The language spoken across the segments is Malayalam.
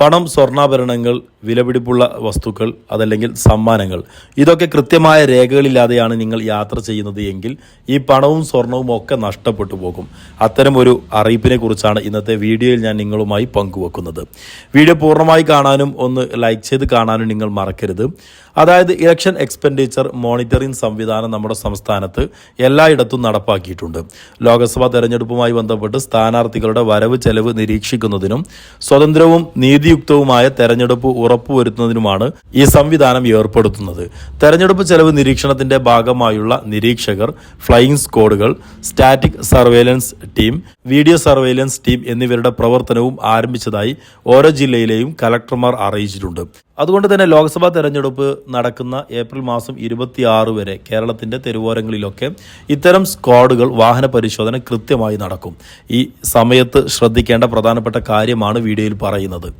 പണം സ്വർണാഭരണങ്ങൾ വിലപിടിപ്പുള്ള വസ്തുക്കൾ അതല്ലെങ്കിൽ സമ്മാനങ്ങൾ. ഇതൊക്കെ കൃത്യമായ രേഖകളില്ലാതെയാണ് നിങ്ങൾ യാത്ര ചെയ്യുന്നത് എങ്കിൽ ഈ പണവും സ്വർണവും ഒക്കെ നഷ്ടപ്പെട്ടു പോകും. അത്തരം ഒരു അറിയിപ്പിനെ കുറിച്ചാണ് ഇന്നത്തെ വീഡിയോയിൽ ഞാൻ നിങ്ങളുമായി പങ്കുവെക്കുന്നത്. വീഡിയോ പൂർണമായി കാണാനും ഒന്ന് ലൈക്ക് ചെയ്ത് കാണാനും നിങ്ങൾ മറക്കരുത്. അതായത് ഇലക്ഷൻ എക്സ്പെൻഡിച്ചർ മോണിറ്ററിംഗ് സംവിധാനം നമ്മുടെ സംസ്ഥാനത്ത് എല്ലായിടത്തും നടപ്പാക്കിയിട്ടുണ്ട്. ലോക്സഭാ തെരഞ്ഞെടുപ്പുമായി ബന്ധപ്പെട്ട് സ്ഥാനാർത്ഥികളുടെ വരവ് ചെലവ് നിരീക്ഷിക്കുന്നതിനും സ്വതന്ത്രവും നീതിയുക്തവുമായ തെരഞ്ഞെടുപ്പ് ഉറപ്പുവരുത്തുന്നതിനുമാണ് ഈ സംവിധാനം ഏർപ്പെടുത്തുന്നത്. തെരഞ്ഞെടുപ്പ് ചെലവ് നിരീക്ഷണത്തിന്റെ ഭാഗമായുള്ള നിരീക്ഷകർ flying സ്ക്വാഡുകൾ static surveillance team video surveillance team എന്നിവരുടെ പ്രവർത്തനവും ആരംഭിച്ചതായി ഓരോ ജില്ലയിലെയും കലക്ടർമാർ അറിയിച്ചിട്ടുണ്ട്. അതുകൊണ്ട് തന്നെ ലോക്സഭാ തെരഞ്ഞെടുപ്പ് നടക്കുന്ന ഏപ്രിൽ മാസം ഇരുപത്തിയാറ് വരെ കേരളത്തിന്റെ തെരുവോരങ്ങളിലൊക്കെ ഇത്തരം സ്ക്വാഡുകൾ വാഹന പരിശോധന കൃത്യമായി നടക്കും. ഈ സമയത്ത് ശ്രദ്ധിക്കേണ്ട പ്രധാനപ്പെട്ട കാര്യമാണ് വീഡിയോയിൽ പറയുന്നത്.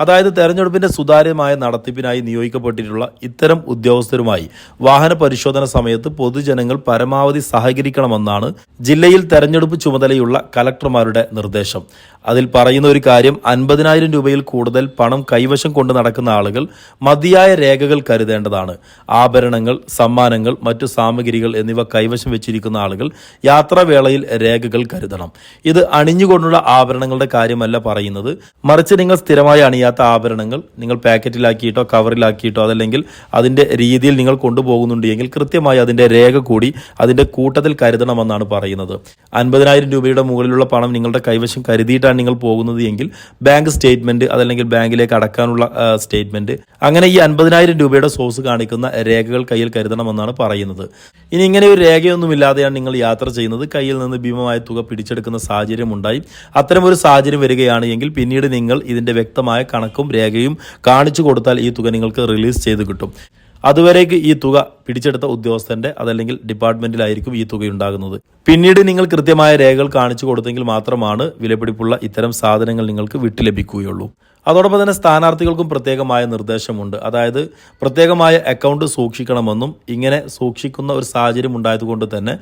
അതായത് തെരഞ്ഞെടുപ്പിന്റെ സുതാര്യമായ നടത്തിപ്പിനായി നിയോഗിക്കപ്പെട്ടിട്ടുള്ള ഇത്തരം ഉദ്യോഗസ്ഥരുമായി വാഹന പരിശോധന സമയത്ത് പൊതുജനങ്ങൾ പരമാവധി സഹകരിക്കണമെന്നാണ് ജില്ലയിൽ തെരഞ്ഞെടുപ്പ് ചുമതലയുള്ള കലക്ടർമാരുടെ നിർദ്ദേശം. അതിൽ പറയുന്ന ഒരു കാര്യം അൻപതിനായിരം രൂപയിൽ കൂടുതൽ പണം കൈവശം കൊണ്ട് നടക്കുന്ന ആളുകൾ മതിയായ രേഖകൾ കരുതേണ്ടതാണ്. ആഭരണങ്ങൾ സമ്മാനങ്ങൾ മറ്റു സാമഗ്രികൾ എന്നിവ കൈവശം വെച്ചിരിക്കുന്ന ആളുകൾ യാത്രാവേളയിൽ രേഖകൾ കരുതണം. ഇത് അണിഞ്ഞുകൊണ്ടുള്ള ആഭരണങ്ങളുടെ കാര്യമല്ല പറയുന്നത്. മറിച്ച് നിങ്ങൾ സ്ഥിരമായി അണിയാത്ത ആഭരണങ്ങൾ നിങ്ങൾ പാക്കറ്റിലാക്കിയിട്ടോ കവറിലാക്കിയിട്ടോ അതല്ലെങ്കിൽ അതിന്റെ രീതിയിൽ നിങ്ങൾ കൊണ്ടുപോകുന്നുണ്ടെങ്കിൽ കൃത്യമായി അതിന്റെ രേഖ കൂടി അതിന്റെ കൂട്ടത്തിൽ കരുതണമെന്നാണ് പറയുന്നത്. അൻപതിനായിരം രൂപയുടെ മുകളിലുള്ള പണം നിങ്ങളുടെ കൈവശം കരുതിയിട്ടാണ് നിങ്ങൾ പോകുന്നത് എങ്കിൽ ബാങ്ക് സ്റ്റേറ്റ്മെന്റ് അതല്ലെങ്കിൽ ബാങ്കിലേക്ക് അടക്കാനുള്ള സ്റ്റേറ്റ്മെന്റ് അങ്ങനെ ഈ അൻപതിനായിരം രൂപയുടെ സോഴ്സ് കാണിക്കുന്ന രേഖകൾ കയ്യിൽ കരുതണമെന്നാണ് പറയുന്നത്. ഇനി ഇങ്ങനെ ഒരു രേഖയൊന്നുമില്ലാതെയാണ് നിങ്ങൾ യാത്ര ചെയ്യുന്നത്. കയ്യിൽ നിന്ന് ഭീമമായ തുക പിടിച്ചെടുക്കുന്ന സാഹചര്യം ഉണ്ടായി. അത്തരം ഒരു സാഹചര്യം വരികയാണ് എങ്കിൽ പിന്നീട് നിങ്ങൾ ഇതിന്റെ വ്യക്തമായ കണക്കും രേഖയും കാണിച്ചു കൊടുത്താൽ ഈ തുക നിങ്ങൾക്ക് റിലീസ് ചെയ്ത് കിട്ടും. അതുവരേക്ക് ഈ തുക പിടിച്ചെടുത്ത ഉദ്യോഗസ്ഥന്റെ അതല്ലെങ്കിൽ ഡിപ്പാർട്ട്മെന്റിലായിരിക്കും ഈ തുക ഉണ്ടാകുന്നത് പിന്നീട് നിങ്ങൾ കൃത്യമായ രേഖകൾ കാണിച്ചു കൊടുത്തെങ്കിൽ മാത്രമാണ് വിലപിടിപ്പുള്ള ഇത്തരം സാധനങ്ങൾ നിങ്ങൾക്ക് വിട്ടു ലഭിക്കുകയുള്ളൂ. അതോടൊപ്പം തന്നെ സ്ഥാനാർത്ഥികൾക്കും പ്രത്യേകമായ നിർദ്ദേശമുണ്ട്. അതായത് പ്രത്യേകമായ അക്കൗണ്ട് സൂക്ഷിക്കണമെന്നും ഇങ്ങനെ സൂക്ഷിക്കുന്ന ഒരു സാഹചര്യം ഉണ്ടായതുകൊണ്ട് തന്നെ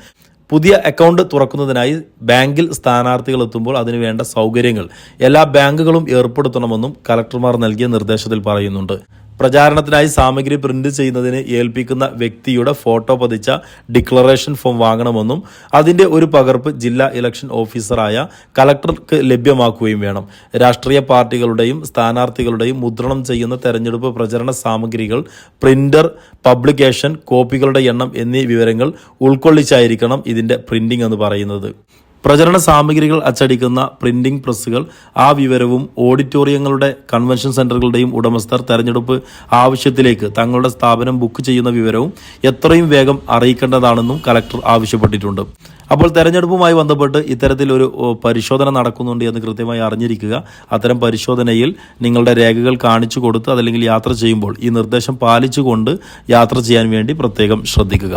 പുതിയ അക്കൗണ്ട് തുറക്കുന്നതിനായി ബാങ്കിൽ സ്ഥാനാർത്ഥികൾ എത്തുമ്പോൾ അതിനുവേണ്ട സൗകര്യങ്ങൾ എല്ലാ ബാങ്കുകളും ഏർപ്പെടുത്തണമെന്നും കലക്ടർമാർ നൽകിയ നിർദ്ദേശത്തിൽ പറയുന്നുണ്ട്. പ്രചാരണത്തിനായി സാമഗ്രി പ്രിന്റ് ചെയ്യുന്നതിന് ഏൽപ്പിക്കുന്ന വ്യക്തിയുടെ ഫോട്ടോ പതിച്ച ഡിക്ലറേഷൻ ഫോം വാങ്ങണമെന്നും അതിന്റെ ഒരു പകർപ്പ് ജില്ലാ ഇലക്ഷൻ ഓഫീസറായ കലക്ടർക്ക് ലഭ്യമാക്കുകയും വേണം. രാഷ്ട്രീയ പാർട്ടികളുടെയും സ്ഥാനാർത്ഥികളുടെയും മുദ്രണം ചെയ്യുന്ന തെരഞ്ഞെടുപ്പ് പ്രചരണ സാമഗ്രികൾ പ്രിന്റർ പബ്ലിക്കേഷൻ കോപ്പികളുടെ എണ്ണം എന്നീ വിവരങ്ങൾ ഉൾക്കൊള്ളിച്ചായിരിക്കണം ഇതിന്റെ പ്രിന്റിംഗ് എന്ന് പറയുന്നത്. പ്രചരണ സാമഗ്രികൾ അച്ചടിക്കുന്ന പ്രിന്റിംഗ് പ്രസ്സുകൾ ആ വിവരവും ഓഡിറ്റോറിയങ്ങളുടെ കൺവെൻഷൻ സെന്ററുകളുടെയും ഉടമസ്ഥർ തെരഞ്ഞെടുപ്പ് ആവശ്യത്തിലേക്ക് തങ്ങളുടെ സ്ഥാപനം ബുക്ക് ചെയ്യുന്ന വിവരവും എത്രയും വേഗം അറിയിക്കേണ്ടതാണെന്നും കലക്ടർ ആവശ്യപ്പെട്ടിട്ടുണ്ട്. അപ്പോൾ തെരഞ്ഞെടുപ്പുമായി ബന്ധപ്പെട്ട് ഇത്തരത്തിലൊരു പരിശോധന നടക്കുന്നുണ്ട് എന്ന് കൃത്യമായി അറിഞ്ഞിരിക്കുക. അത്തരം പരിശോധനയിൽ നിങ്ങളുടെ രേഖകൾ കാണിച്ചു കൊടുത്ത് അതല്ലെങ്കിൽ യാത്ര ചെയ്യുമ്പോൾ ഈ നിർദ്ദേശം പാലിച്ചുകൊണ്ട് യാത്ര ചെയ്യാൻ വേണ്ടി പ്രത്യേകം ശ്രദ്ധിക്കുക.